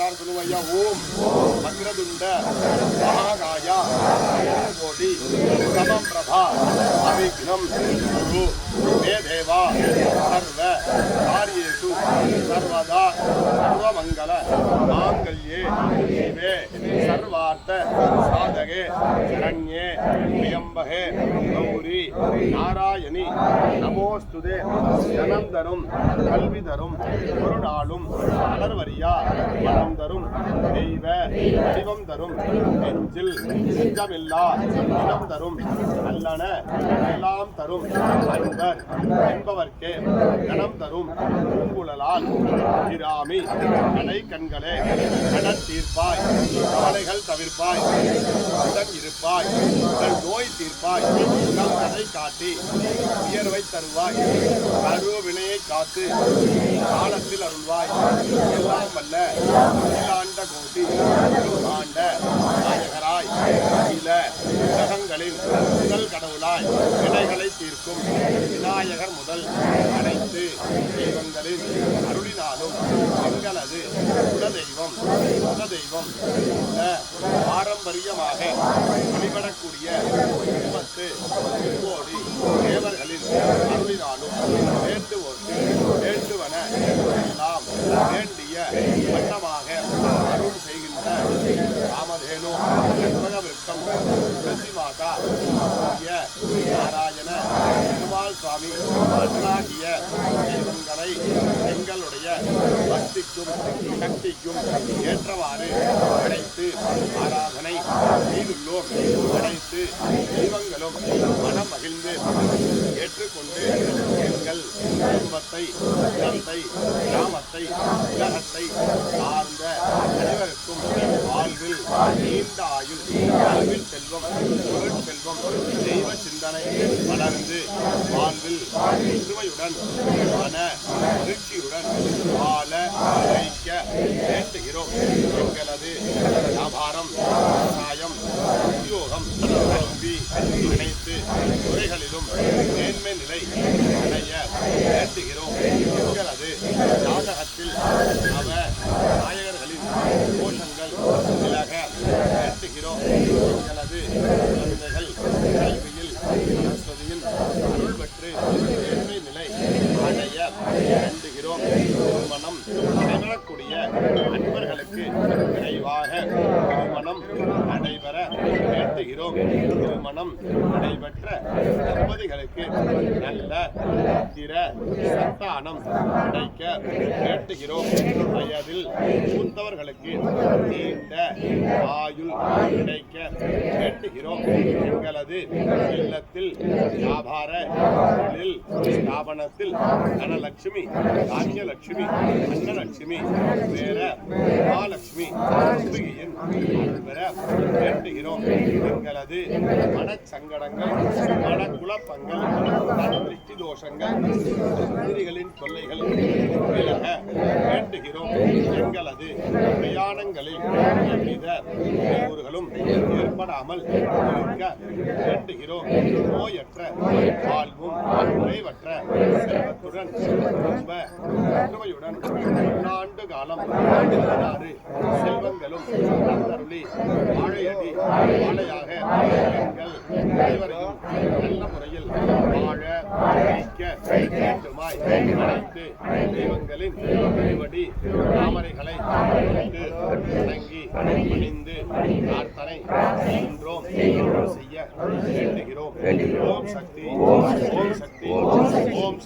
எல்லாரும் சொல்லுவோம் ஐயா ஓம். வக்ரதுண்ட மகாகாயா கோடி சமம் பிரபா அவிக்னம் குரு மே தேவா சர்வ காரியேஷு சர்வதா சர்வமங்கல நமோஸ்துதே ஜனம் தரும் கல்வி தரும் ஒரு நாளும் மலர்வரியா மனம் தரும் தெய்வ வடிவம் தரும் நெஞ்சில் நெஞ்சமில்லா இனம் தரும் நல்லன எல்லாம் தரும் அன்பர் என்பவர்க்கே கணம் தரும் பூங்குழலால் இராமி கடை கண்களே கடன் தீர்ப்பாய் கவலைகள் தவிர்ப்பாய் உடன் இருப்பாய் நோய் தீர்ப்பாய் உங்கள் கதை காட்டி உயர்வை தருவாய். கரு வினையை காத்து காலத்தில் அருள்வாய். எல்லாம் வல்ல அகிலாண்ட கோட்டி ஆண்ட நாயகராய். அகில உலகங்களின் முதல் கடவுளாய் வினைகளை தீர்க்கும் விநாயகர் முதல் அனைத்து தெய்வங்களின் அருளினாலும் எங்களது குலதெய்வம் குலதெய்வம் பாரம்பரியமாக வழிபடக்கூடிய சுவாமி அண்ணாகிய தெய்வங்களை எங்களுடைய பக்திக்கும் சக்திக்கும் ஏற்றவாறு அழைத்து ஆராதனை செய்துள்ளோம். அனைத்து தெய்வங்களும் மனம் மகிழ்ந்து ஏற்றுக்கொண்டு எங்கள் குடும்பத்தை இனத்தை கிராமத்தை உலகத்தை சார்ந்த அனைவருக்கும் வாழ்வில் நீண்ட ஆயுள் வாழ்வில் செல்வம் பொருள் செல்வம் தெய்வ சிந்தனை வளர்ந்து வாழ்வில் சுவையுடன் மன மகிழ்ச்சியுடன் வாழ வைக்க வேண்டுகிறோம். எங்களது வியாபாரம் விவசாயம் உத்தியோகம் கல்வி அனைத்து துறைகளிலும் மேன்மை நிலை அடைய பேசுகிறோம் எங்களது ஜாதகத்தில் அவ நாயகர்களின் கோஷங்கள் விலக வேண்டுகிறோம் எங்களது குழந்தைகள் கல்வியில் சரஸ்வதியின் அருள் பெற்று மேன்மை நிலை அடைய வேண்டுகிறோம் திருமணம் நடைபெறக்கூடிய அன்பர்களுக்கு விரைவாக திருமணம் நடைபெற வேண்டுகிறோம் திருமணம் நடைபெற்ற தம்பதிகளுக்கு நல்ல திர சந்தானம் கிடைக்க வேண்டுகிறோம் வயதில் மூத்தவர்களுக்கு நீண்ட ஆயுள் கிடைக்க வேண்டுகிறோம் எங்களது இல்லத்தில் வியாபார தொழில் ஸ்தாபனத்தில் தனலட்சுமி தானியலட்சுமி அன்னலட்சுமி வேற மகாலட்சுமி அம்பிகையின் பெற வேண்டுகிறோம் எங்களது மனச்சங்கடங்கள் மனக்குழப்பங்கள் திருஷ்டி தோஷங்கள் எதிரிகளின் தொல்லைகள் விலக வேண்டுகிறோம் ஏற்படாமல் இருக்க வேண்டுகிறோம். நோயற்ற வாழ்வும் குறைவற்ற செல்வத்துடன் குடும்ப ஒற்றுமையுடன் பன்னாண்டு காலம் பதினாறு செல்வங்களும் தந்தருளி வாழையடி வாழையாக எங்கள் அனைவரையும் நல்ல முறையில் வாழ வைக்க வேண்டுமாய் அனைத்து தெய்வங்களின் திருவடி தாமரைகளை கொண்டு வணங்கி பணிந்து பிரார்த்தனை வேண்டுகிறோம் ஓம் சக்தி ஓம் சக்தி ஓம்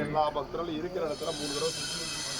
எல்லா பக்தர்களும் இருக்கிற இடத்துல மூணு தடவை